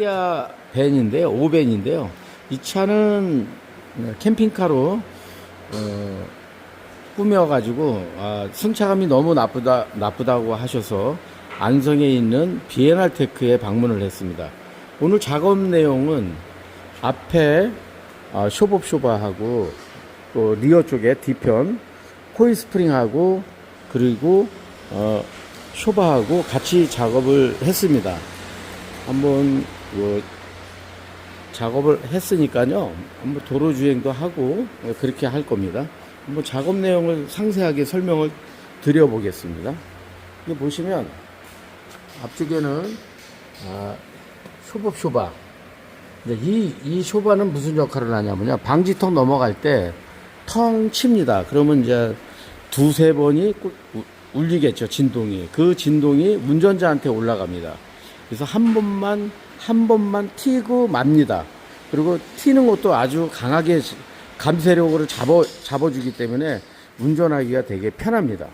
스타리아 밴인데요. 5밴인데요. 이 차는 캠핑카로 어, 꾸며가지고 아, 승차감이 너무 나쁘다 나쁘다고 하셔서 안성에 있는 비엔알 테크에 방문을 했습니다. 오늘 작업 내용은 앞에 아, 쇼법 쇼바하고 또 리어 쪽에 뒤편 코일 스프링하고 그리고 어, 쇼바하고 같이 작업을 했습니다. 한번 뭐 작업을 했으니까요. 한번 도로 주행도 하고 그렇게 할 겁니다. 한번 작업 내용을 상세하게 설명을 드려보겠습니다. 이거 보시면 앞쪽에는 아, 쇼법 쇼바. 이, 이 쇼바는 무슨 역할을 하냐면요. 방지턱 넘어갈 때 텅 칩니다. 그러면 이제 두세 번이 울리겠죠. 진동이. 그 진동이 운전자한테 올라갑니다. 그래서 한 번만, 한 번만 튀고 맙니다. 그리고 튀는 것도 아주 강하게 감쇄력으로 잡아, 잡아주기 때문에 운전하기가 되게 편합니다.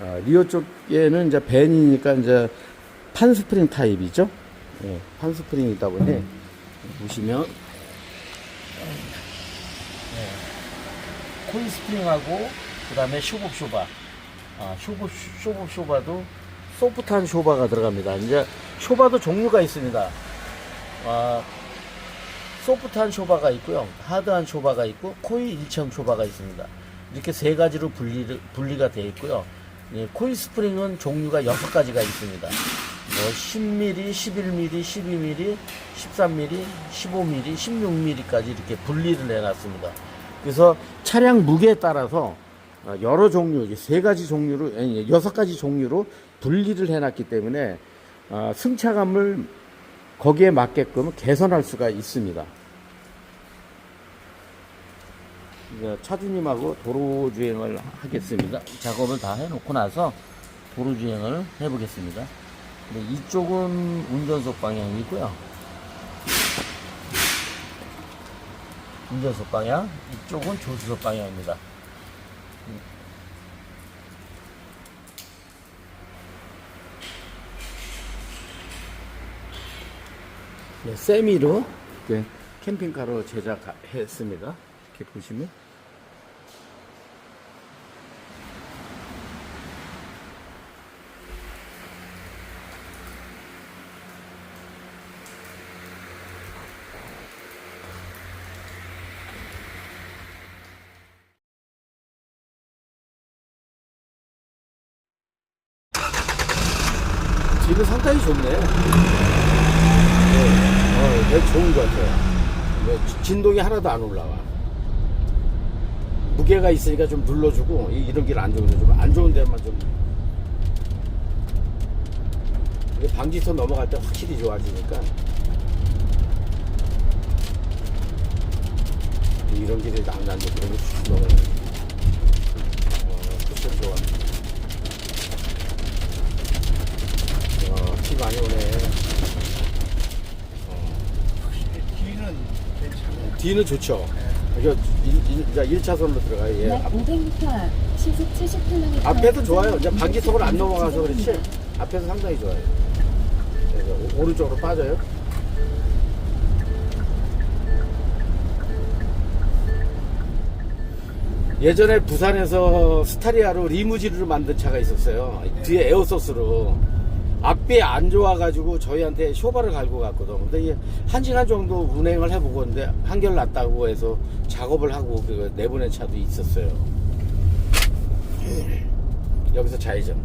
아, 리어 쪽에는 이제 밴이니까 이제 판스프링 타입이죠. 예, 판스프링이 있다 보니 보시면 예, 코일 스프링하고 그 다음에 쇼복 쇼바, 아, 쇼복 쇼복 쇼바도 소프트한 쇼바가 들어갑니다. 이제 쇼바도 종류가 있습니다. 아, 소프트한 쇼바가 있고요. 하드한 쇼바가 있고 코일 일체형 쇼바가 있습니다. 이렇게 세 가지로 분리, 분리가 되어 있고요. 예, 코일 스프링은 종류가 여섯 가지가 있습니다. 뭐 10mm, 11mm, 12mm, 13mm, 15mm, 16mm까지 이렇게 분리를 해놨습니다. 그래서 차량 무게에 따라서 어, 여러 종류, 세 가지 종류로, 아니, 여섯 가지 종류로 분리를 해놨기 때문에 어, 승차감을 거기에 맞게끔 개선할 수가 있습니다. 차주님하고 도로 주행을 하겠습니다. 작업을 다 해놓고 나서 도로 주행을 해보겠습니다. 이쪽은 운전석 방향이고요. 운전석 방향, 이쪽은 조수석 방향입니다. 네, 세미로 이렇게 캠핑카로 제작했습니다. 이렇게 보시면 뒤는 상당히 좋네. 네, 어, 되게 좋은 것 같아요. 네, 진동이 하나도 안 올라와. 무게가 있으니까 좀 눌러주고 이- 이런 길 안 좋은데 좀 안 좋은 데만 좀 방지턱 넘어갈 때 확실히 좋아지니까 이런 길이 남난데 그런 게쭉 넘어가요. 어, 쿠션 좋아. 어, 티 많이 오네. 뒤는 뒤는 좋죠. 이거 1, 차선으로 들어가요. 약 앞, 500m 앞 시속 70km 앞에도 좋아요. 이제 방지턱을 안 넘어가서 그렇지. 앞에서 상당히 좋아요. 그래서 오- 오른쪽으로 빠져요. 예전에 부산에서 스타리아로 리무진으로 만든 차가 있었어요. 뒤에 에어소스로. 앞이 안 좋아가지고 저희한테 쇼바를 갈고 갔거든. 근데 한 시간 정도 운행을 해보고 근데 한결 났다고 해서 작업을 하고 그 내보낸 차도 있었어요. 여기서 좌회전.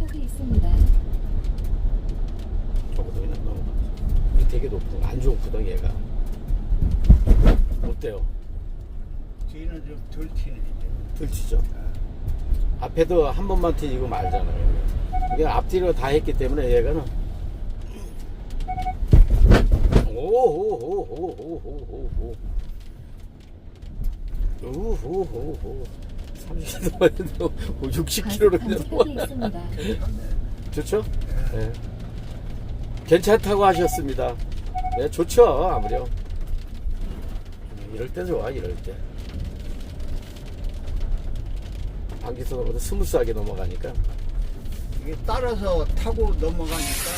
스탑이 있습니다. 저거도 그냥 넘어가. 이게 되게 높고 안 좋은 구덩 얘가. 어때요? 뒤는 좀덜 튀는 이제. 들치죠. 앞에도 한 번만 튀고 말잖아요. 이게 앞뒤로 다 했기 때문에 얘가는 오호호호호호호호 우호호호 30km 60km로 그냥 스탑이 있습니다. 좋죠? 네. 괜찮다고 하셨습니다. 네, 좋죠, 아무렴. 음, 이럴 때 좋아, 이럴 때. 방기선보다 스무스하게 넘어가니까. 이게 따라서 타고 넘어가니까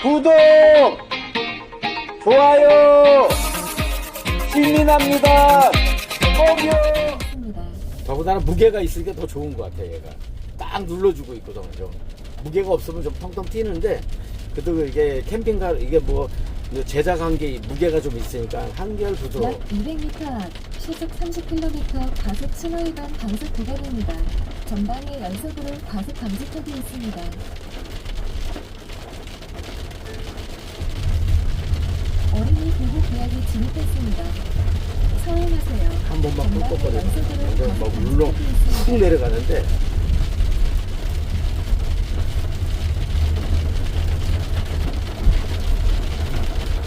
구독, 좋아요, 신민합니다. 꼭요. 있습니다. 저보다는 무게가 있으니까 더 좋은 것 같아 얘가 딱 눌러주고 있거든 좀 무게가 없으면 좀 텅텅 뛰는데 그래도 이게 캠핑카 이게 뭐 제작 한게 무게가 좀 있으니까 한결 부드러워 약 200m 앞 시속 30km 과속 신호 위반 단속 구간입니다. 전방에 연속으로 과속 방지턱이 있습니다. 어린이 보호 구역에 진입했습니다. 서행하세요. 한 번만 전방에 꿀꺽거려 연속으로 막 과속 물렁 방지턱이 있습니다. 훅 내려가는데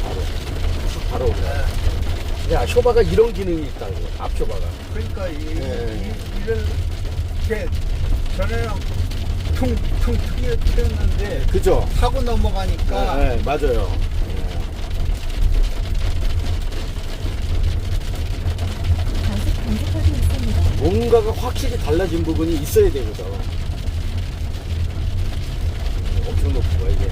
바로 훅 바로 올라 야 쇼바가 이런 기능이 있다고 앞 쇼바가 그러니까 이, 네. 이, 이런 게 전에는 퉁퉁 튀었는데 그죠? 타고 넘어가니까 네, 맞아요. 방지턱이 있습니다. 뭔가가 확실히 달라진 부분이 있어야 되거든. 엄청 높은 거야, 이게.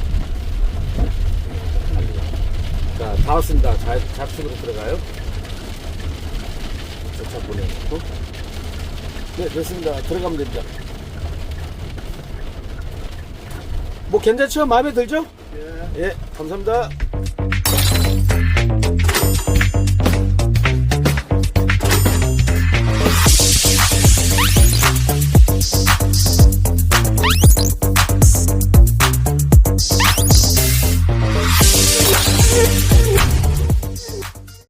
자, 다 왔습니다. 자, 좌측으로 들어가요. 저차 보내놓고. 네, 됐습니다. 들어가면 됩니다. 뭐 괜찮죠? 마음에 들죠? 예. 예, 감사합니다.